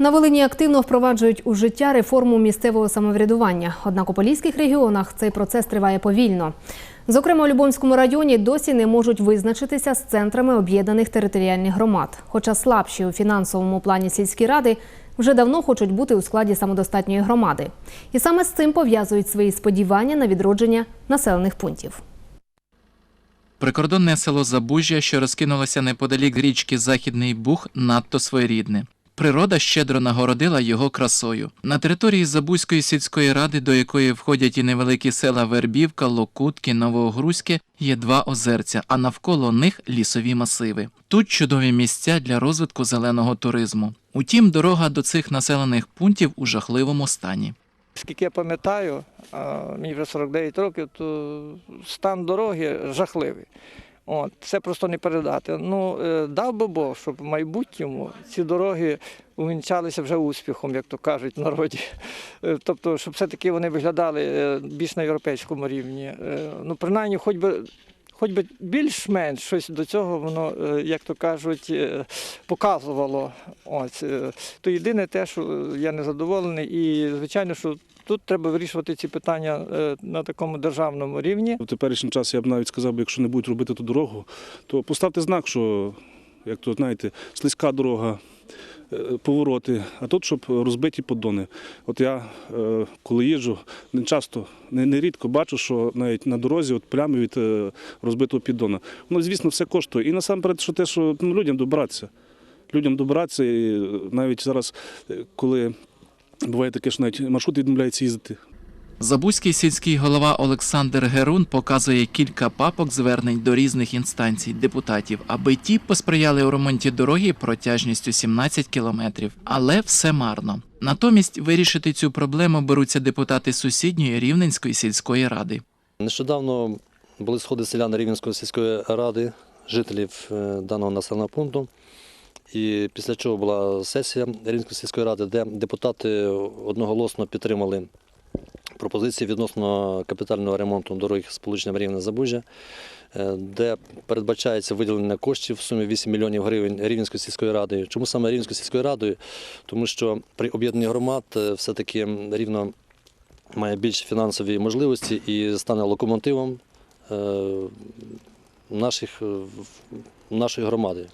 На Волині активно впроваджують у життя реформу місцевого самоврядування. Однак у поліських регіонах цей процес триває повільно. Зокрема, у Любомському районі досі не можуть визначитися з центрами об'єднаних територіальних громад. Хоча слабші у фінансовому плані сільські ради вже давно хочуть бути у складі самодостатньої громади. І саме з цим пов'язують свої сподівання на відродження населених пунктів. Прикордонне село Забужжя, що розкинулося неподалік річки Західний Буг, надто своєрідне. Природа щедро нагородила його красою. На території Забузької сільської ради, до якої входять і невеликі села Вербівка, Локутки, Новогрузьке, є два озерця, а навколо них лісові масиви. Тут чудові місця для розвитку зеленого туризму. Утім, дорога до цих населених пунктів у жахливому стані. Скільки я пам'ятаю, мені вже 49 років, то стан дороги жахливий. От, це просто не передати. Ну, е, дав би Бог, щоб в майбутньому ці дороги увінчалися вже успіхом, як то кажуть в народі. Е, Тобто, щоб все-таки вони виглядали е, більш на європейському рівні. Ну, принаймні, хоч би. Хоч би більш-менш щось до цього воно, як то кажуть, показувало. Ось то єдине те, що я не задоволений, і звичайно, що тут треба вирішувати ці питання е, на такому державному рівні. В теперішній час я б навіть сказав, якщо не будуть робити ту дорогу, то поставте знак, що, як то знаєте, слизька дорога, е, повороти, а тут, щоб розбиті поддони. От я, е, коли їжджу, не часто, не, рідко бачу, що навіть на дорозі от плями від розбитого піддона. Воно, звісно, все коштує. І насамперед, що те, що ну, людям добратися. Людям добратися, і навіть зараз, коли буває таке, що навіть маршрут відмовляється їздити. Забузький сільський голова Олександр Герун показує кілька папок звернень до різних інстанцій депутатів, аби ті посприяли у ремонті дороги протяжністю 17 кілометрів. Але все марно. Натомість вирішити цю проблему беруться депутати сусідньої Рівненської сільської ради. Нещодавно були сходи селян Рівненської сільської ради, жителів е, даного населеного пункту. І після чого була сесія Рівненської сільської ради, де депутати одноголосно підтримали пропозиції відносно капітального ремонту дороги сполучення рівне забужжя е, де передбачається виділення коштів в сумі 8 мільйонів гривень Рівненської сільської ради. Чому саме Рівненською сільською радою? Тому що при об'єднанні громад е, все-таки рівно має більш фінансові можливості і стане локомотивом е, наших, нашої громади.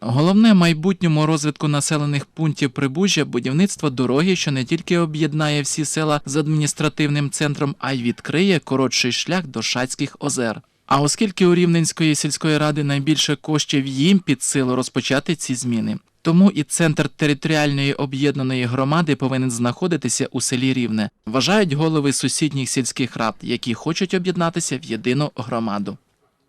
Головне майбутньому розвитку населених пунктів Прибужжя будівництво дороги, що не тільки об'єднає всі села з адміністративним центром, а й відкриє коротший шлях до Шацьких озер. А оскільки у Рівненської сільської ради найбільше коштів їм під силу розпочати ці зміни. Тому і центр територіальної об'єднаної громади повинен знаходитися у селі Рівне, вважають голови сусідніх сільських рад, які хочуть об'єднатися в єдину громаду.